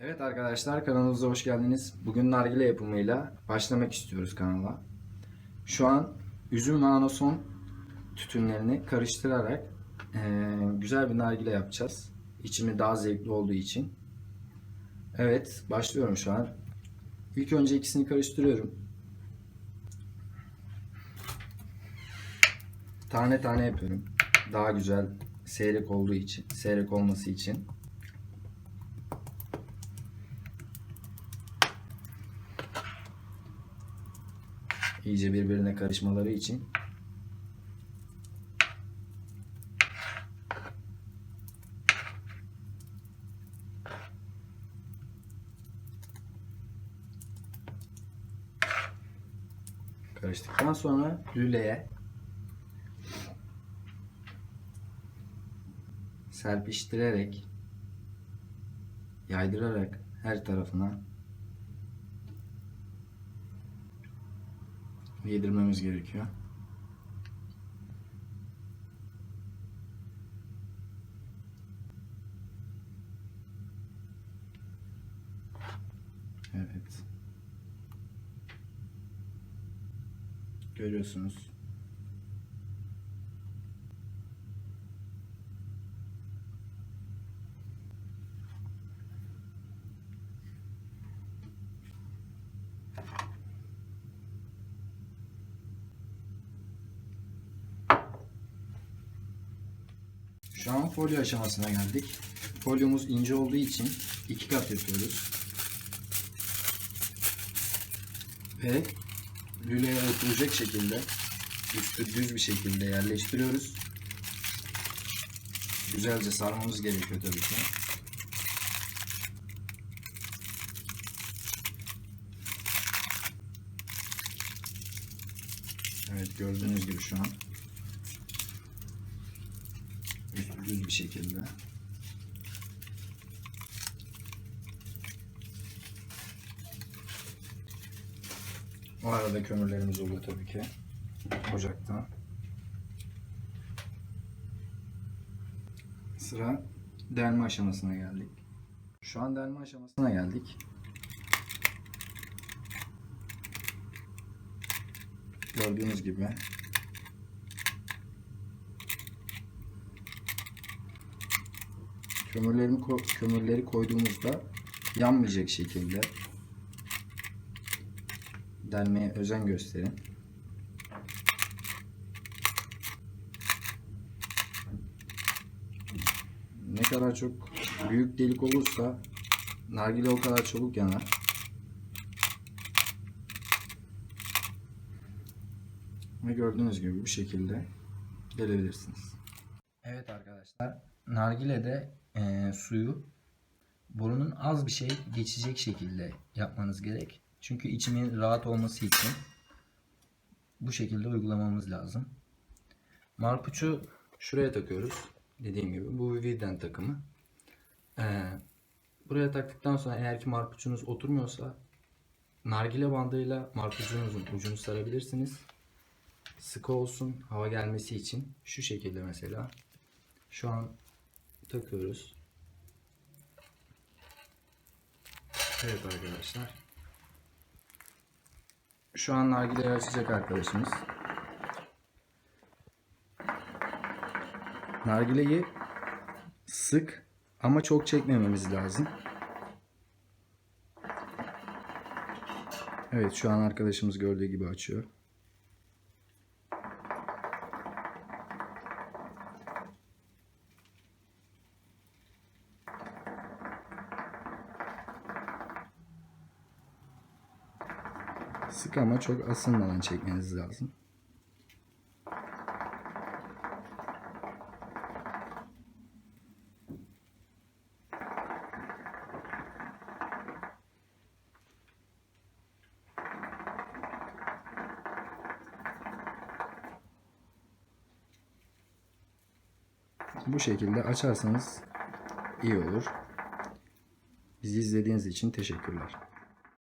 Evet arkadaşlar kanalımıza hoş geldiniz. Bugün nargile yapımıyla başlamak istiyoruz kanala. Şu an üzüm ve anason tütünlerini karıştırarak eee, güzel bir nargile yapacağız. İçimi daha zevkli olduğu için. Evet başlıyorum şu an. İlk önce ikisini karıştırıyorum. Tane tane yapıyorum. Daha güzel seyrek olduğu için, seyrek olması için. İyice birbirine karışmaları için. Karıştıktan sonra lüleye serpiştirerek yaydırarak her tarafına yedirmemiz gerekiyor. Evet. Görüyorsunuz. Şu an folyo aşamasına geldik. Folyomuz ince olduğu için iki kat yapıyoruz. Ve lüleye oturacak şekilde üstü düz bir şekilde yerleştiriyoruz. Güzelce sarmamız gerekiyor tabii ki. Evet gördüğünüz gibi şu an üstü düz bir şekilde. O arada kömürlerimiz oluyor tabii ki. Ocakta. Sıra delme aşamasına geldik. Şu an delme aşamasına geldik. Gördüğünüz gibi kömürlerimi ko- kömürleri koyduğumuzda yanmayacak şekilde delmeye özen gösterin. Ne kadar çok büyük delik olursa nargile o kadar çabuk yanar. Ve gördüğünüz gibi bu şekilde gelebilirsiniz. Evet arkadaşlar, nargilede eee, suyu borunun az bir şey geçecek şekilde yapmanız gerek. Çünkü içimin rahat olması için bu şekilde uygulamamız lazım. Marpuçu şuraya takıyoruz. Dediğim gibi bu Vividen takımı. Ee, buraya taktıktan sonra eğer ki marpuçunuz oturmuyorsa nargile bandıyla marpucunuzun ucunu sarabilirsiniz. Sıkı olsun hava gelmesi için şu şekilde mesela. Şu an takıyoruz. Evet arkadaşlar. Şu an nargileyi açacak arkadaşımız. Nargileyi sık ama çok çekmememiz lazım. Evet şu an arkadaşımız gördüğü gibi açıyor. Sık ama çok asılmadan çekmeniz lazım. Bu şekilde açarsanız iyi olur. Bizi izlediğiniz için teşekkürler.